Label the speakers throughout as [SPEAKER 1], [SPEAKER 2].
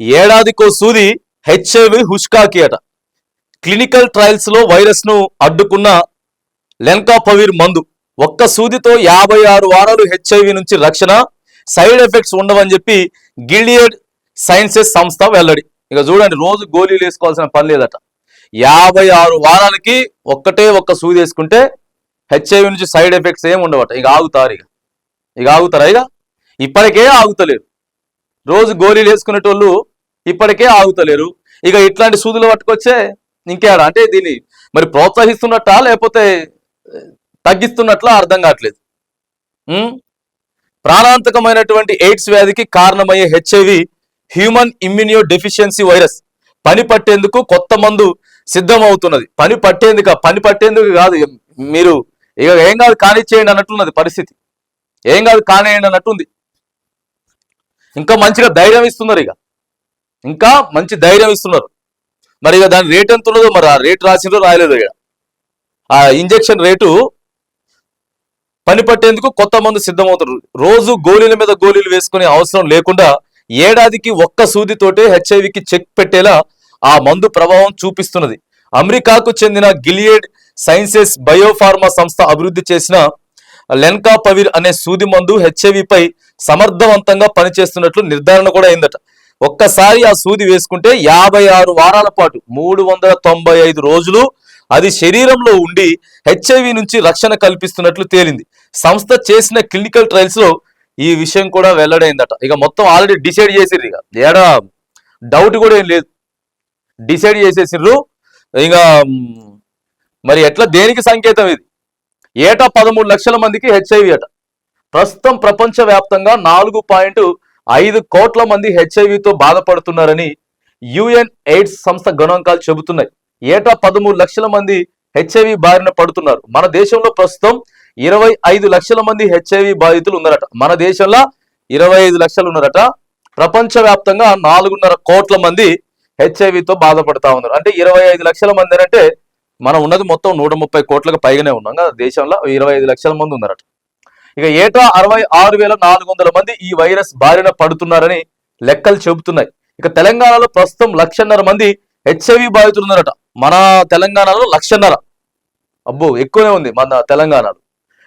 [SPEAKER 1] ఏడాదికో సూది హెచ్ఐవి హుష్కాకి అట క్లినికల్ ట్రయల్స్లో వైరస్ను అడ్డుకున్న లెన్కాపవిర్ మందు. ఒక్క సూదితో యాభై ఆరు వారాలు హెచ్ఐవి నుంచి రక్షణ సైడ్ ఎఫెక్ట్స్ ఉండవని చెప్పి గిలియడ్ సైన్సెస్ సంస్థ వెల్లడి. ఇక చూడండి రోజు గోళీలు వేసుకోవాల్సిన పని లేదట. యాభై ఆరు వారాలకి ఒక్కటే ఒక్క సూది వేసుకుంటే హెచ్ఐవి నుంచి సైడ్ ఎఫెక్ట్స్ ఏమి ఉండవట. ఇక ఆగుతారు ఇక. ఇక ఆగుతారా ఇక? ఇప్పటికే ఆగుతలేరు. రోజు గోళీలు వేసుకునేటోళ్ళు ఇప్పటికే ఆగుతలేరు. ఇక ఇట్లాంటి సూదులు పట్టుకొచ్చే ఇంకేడా? అంటే దీన్ని మరి ప్రోత్సహిస్తున్నట్టా లేకపోతే తగ్గిస్తున్నట్లా అర్థం కావట్లేదు. ప్రాణాంతకమైనటువంటి ఎయిడ్స్ వ్యాధికి కారణమయ్యే HIV human immunodeficiency virus. పని పట్టేందుకు కొత్త మందు సిద్ధమవుతున్నది. పని పట్టేందుక పని పట్టేందుకు కాదు మీరు ఇక ఏం కాదు కానిచ్చేయండి అన్నట్టున్నది పరిస్థితి. ఏం కాదు కానియండి అన్నట్టుంది. ఇంకా మంచిగా ధైర్యం ఇస్తున్నారు ఇక. ఇంకా మంచి ధైర్యం ఇస్తున్నారు. మరి ఇక దాని రేట్ ఎంత ఉన్నదో మరి ఆ రేట్ రాసిందో రాయలేదు ఇక. ఆ ఇంజెక్షన్ రేటు పని పట్టేందుకు కొత్త మందు సిద్ధమవుతున్నారు. రోజు గోళీల మీద గోళీలు వేసుకునే అవసరం లేకుండా ఏడాదికి ఒక్క సూదితోటే హెచ్ఐవికి చెక్ పెట్టేలా ఆ మందు ప్రభావం చూపిస్తున్నది. అమెరికాకు చెందిన గిలియడ్ సైన్సెస్ బయోఫార్మా సంస్థ అభివృద్ధి చేసిన లెన్కా పవిర్ అనే సూది మందు హెచ్ఐవిపై సమర్థవంతంగా పనిచేస్తున్నట్లు నిర్ధారణ కూడా అయిందట. ఒక్కసారి ఆ సూది వేసుకుంటే యాభై ఆరు వారాల పాటు మూడు వందల తొంభై ఐదు రోజులు అది శరీరంలో ఉండి హెచ్ఐవి నుంచి రక్షణ కల్పిస్తున్నట్లు తేలింది. సంస్థ చేసిన క్లినికల్ ట్రయల్స్లో ఈ విషయం కూడా వెల్లడైందట. ఇక మొత్తం ఆల్రెడీ డిసైడ్ చేసిర్రు ఇక. ఏడా డౌట్ కూడా ఏం లేదు. డిసైడ్ చేసేసిర్రు. ఇక మరి ఎట్లా దేనికి సంకేతం ఇది? ఏటా పదమూడు లక్షల మందికి హెచ్ఐవి అట. ప్రస్తుతం ప్రపంచ వ్యాప్తంగా నాలుగు పాయింట్ ఐదు కోట్ల మంది హెచ్ఐవితో బాధపడుతున్నారని యుఎన్ ఎయిడ్స్ సంస్థ గణాంకాలు చెబుతున్నాయి. ఏటా పదమూడు లక్షల మంది హెచ్ఐవి బారిన పడుతున్నారు. మన దేశంలో ప్రస్తుతం ఇరవై ఐదు లక్షల మంది హెచ్ఐవి బాధితులు ఉన్నారట. మన దేశంలో ఇరవై ఐదు లక్షలు ఉన్నారట. ప్రపంచ వ్యాప్తంగా నాలుగున్నర కోట్ల మంది హెచ్ఐవితో బాధపడతా ఉన్నారు. అంటే ఇరవై ఐదు లక్షల మంది అంటే మనం ఉన్నది మొత్తం నూట ముప్పై కోట్లకు పైగానే ఉన్నాం కదా. దేశంలో ఇరవై ఐదు లక్షల మంది ఉన్నారట. ఇక ఏటా అరవై ఆరు వేల నాలుగు వందల మంది ఈ వైరస్ బారిన పడుతున్నారని లెక్కలు చెబుతున్నాయి. ఇక తెలంగాణలో ప్రస్తుతం లక్షన్నర మంది హెచ్ఐవి బాధితులున్నారట. మన తెలంగాణలో లక్షన్నర. అబ్బో ఎక్కువనే ఉంది మన తెలంగాణలో.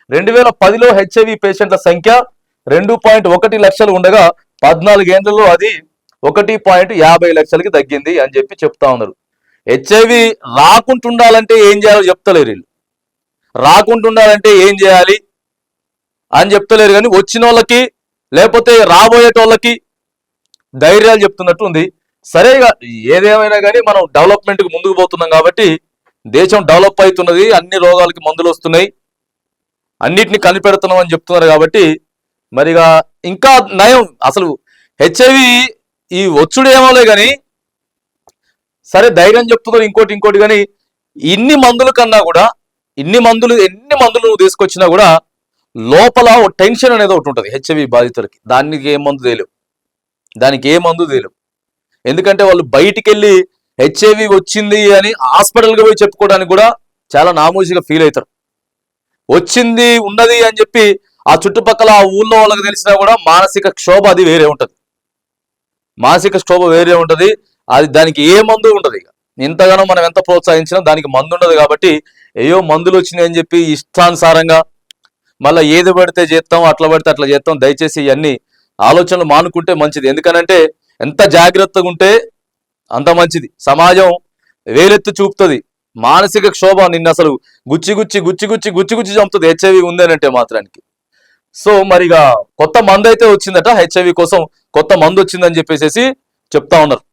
[SPEAKER 1] రెండు వేల పదిలో హెచ్ఐవి పేషెంట్ల సంఖ్య రెండు పాయింట్ ఒకటి లక్షలు ఉండగా పద్నాలుగేళ్ళలో అది ఒకటి పాయింట్ యాభై లక్షలకి తగ్గింది అని చెప్పి చెప్తా ఉన్నారు. హెచ్ఐవి రాకుంటుండాలంటే ఏం చేయాలో చెప్తలేరు వీళ్ళు. రాకుంటుండాలంటే ఏం చేయాలి? అని చెప్తలేరు కానీ వచ్చిన వాళ్ళకి లేకపోతే రాబోయేటోళ్ళకి ధైర్యాలు చెప్తున్నట్టు ఉంది. సరే ఇక ఏదేమైనా కానీ మనం డెవలప్మెంట్కి ముందుకు పోతున్నాం కాబట్టి దేశం డెవలప్ అవుతున్నది అన్ని రోగాలకి మందులు వస్తున్నాయి అన్నిటిని కనిపెడుతున్నాం అని చెప్తున్నారు కాబట్టి మరిగా ఇంకా నయం. అసలు హెచ్ఐవి ఈ ఒచ్చుడు ఏమోలే కానీ సరే ధైర్యం చెప్తున్నారు ఇంకోటి ఇంకోటి కానీ ఇన్ని మందుల కన్నా కూడా ఇన్ని మందులు ఎన్ని మందులు నువ్వు తీసుకొచ్చినా కూడా లోపల టెన్షన్ అనేది ఒకటి ఉంటుంది హెచ్ఐవి బాధితులకి. దానికి ఏ మందు తేలేవు. దానికి ఏ మందు తేలేవు. ఎందుకంటే వాళ్ళు బయటికి వెళ్ళి హెచ్ఐవి వచ్చింది అని హాస్పిటల్కి పోయి చెప్పుకోవడానికి కూడా చాలా నామూసిగా ఫీల్ అవుతారు. వచ్చింది ఉన్నది అని చెప్పి ఆ చుట్టుపక్కల ఆ ఊళ్ళో వాళ్ళకి తెలిసినా కూడా మానసిక క్షోభ అది వేరే ఉంటుంది. మానసిక క్షోభ వేరే ఉంటుంది. అది దానికి ఏ మందు ఉండదు ఇక. ఇంతగానో మనం ఎంత ప్రోత్సహించినా దానికి మందు ఉండదు కాబట్టి ఏయో మందులు వచ్చినాయి అని చెప్పి ఇష్టానుసారంగా మళ్ళీ ఏది పడితే చేస్తాం అట్లా పడితే అట్లా చేస్తాం దయచేసి ఇవన్నీ ఆలోచనలు మానుకుంటే మంచిది. ఎందుకనంటే ఎంత జాగ్రత్తగా ఉంటే అంత మంచిది. సమాజం వేలెత్తి చూపుతుంది. మానసిక క్షోభ నిన్ను అసలు గుచ్చి గుచ్చి గుచ్చి గుచ్చి గుచ్చి గుచ్చి చంపుతుంది. హెచ్ఐవి ఉందనంటే మాత్రానికి. సో మరిగా కొత్త మందు అయితే వచ్చిందట హెచ్ఐవి కోసం కొత్త మందు వచ్చిందని చెప్పేసి చెప్తా ఉన్నారు.